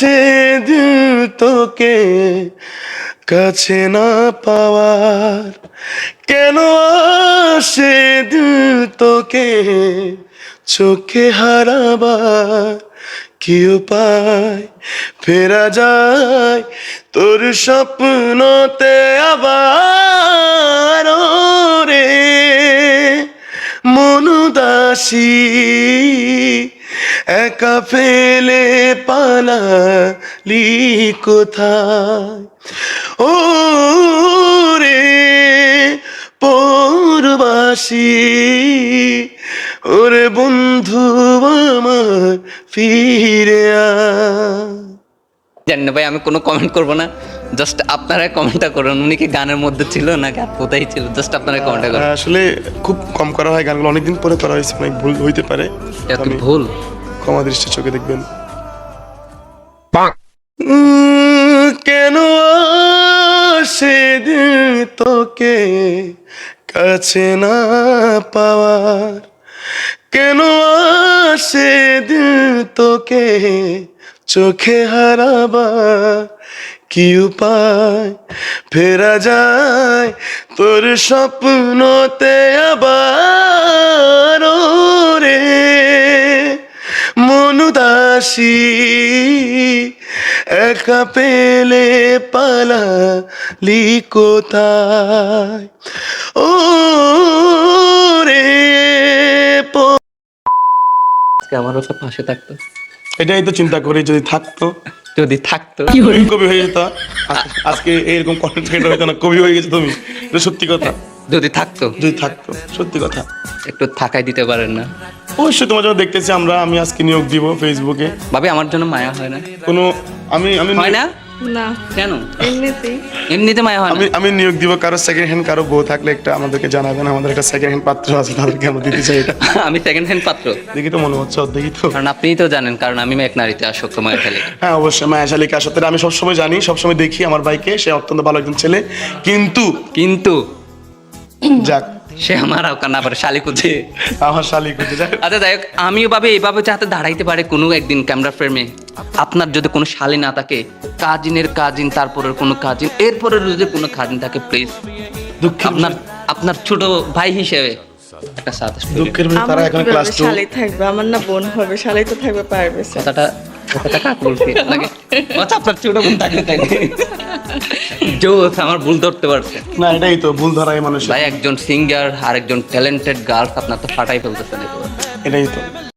আসে দিল তোকে কাছে না পাওয়ার, কেন আসে দিল তোকে চোখে হারাবার? কি উপায়? ফেরা যায় তোর স্বপ্নতে আবার রে মনুদাসী একা ফেলে পালালি কোথায়? ও রে পৌরবাসী ওরে বন্ধু আমার ফিরে জানি না ভাই আমি কোনো কমেন্ট করব না। জাস্ট আপনারা কমেন্টটা করুন। উনি কি গানের মধ্যে ছিল নাকি আর কোথায় ছিল? জাস্ট আপনারা কমেন্টটা করুন। আসলে খুব কম করা হয়। গানগুলো অনেকদিন পরে করা হয়েছে অনেক ভুল হইতে পারে। ভুল। ক্ষমা দৃষ্টি চোখে দেখবেন। কেন আসে দিল তোকে কাছে না পাওয়ার? কেন আসে দিল তোকে চোখে হারাবার? কি উপায়? ফেরা যায় তোর স্বপ্নতে আবার? রে মনুদাসী একা পেলে পালালি কোথায়? ও রে আমার ওসব পাশে থাকতো। এটাই তো চিন্তা করি যদি থাকতো। যদি থাকতো। কবি হয়ে যেত। আজকে এরকম কন্টেন্ট হইতো না কবি হয়ে গেছে তুমি? এটা সত্যি কথা। যদি থাকতো। যদি থাকতো সত্যি কথা। একটু থাকাই দিতে পারেন না। অবশ্যই তোমার জন্য দেখতেছি আমরা আমি আজকে নিয়োগ দিব ফেসবুকে ভাবি আমার জন্য মায়া হয় না? কোনো আমি আমি হয় না? না। কেন? এমনিতেই। এমনিতে মায়া হয় আমি আমি নিয়োগ দিব কারও সেকেন্ড হ্যান্ড কারও বউ থাকলে একটা আমাদেরকে জানাবেন আমাদের একটা সেকেন্ড হ্যান্ড পাত্র আছে তাদেরকে আমরা দিতে চাই এটা। আমি সেকেন্ড হ্যান্ড পাত্র। দেখি তো মনে হচ্ছে দেখি তো। কারণ আপনিই তো জানেন কারণ আমি এক নারীতে আসক্ত মায়া ফেলে হ্যাঁ অবশ্যই মায়া আমি সবসময় জানি সবসময় দেখি আমার ভাইকে সে অত্যন্ত ভালো একজন ছেলে। কিন্তু কিন্তু যাক সে আমার না পারে শালি খুঁজে আমার শালিক হচ্ছে আচ্ছা যাই হোক আমিও ভাবে এইভাবে যাতে দাঁড়াইতে পারে কোনো একদিন ক্যামেরা ফ্রেমে আপনার যদি কোনো শালি না থাকে কাজিনের কাজিন তারপরের কোনো কাজিন এরপরের যদি কোনো কাজিন থাকে প্লিজ দুঃখের আপনার আপনার ছোট ভাই হিসেবে একটা সাথে দুঃখের তারা এখন ক্লাস টু শালি থাকবে? আমার না বোন হবে শালি তো থাকবে পারবে কথাটা কথাটা কাক বলছি নাকি? আচ্ছা আপনার ছোট বোন থাকলে তাই। জোস আমার ভুল ধরতে পারছে। না এটাই তো ভুল ধরাই মানুষ ভাই একজন সিঙ্গার আর একজন ট্যালেন্টেড গার্লস আপনার তো ফাটাই ফেলতেছেন এটাই তো।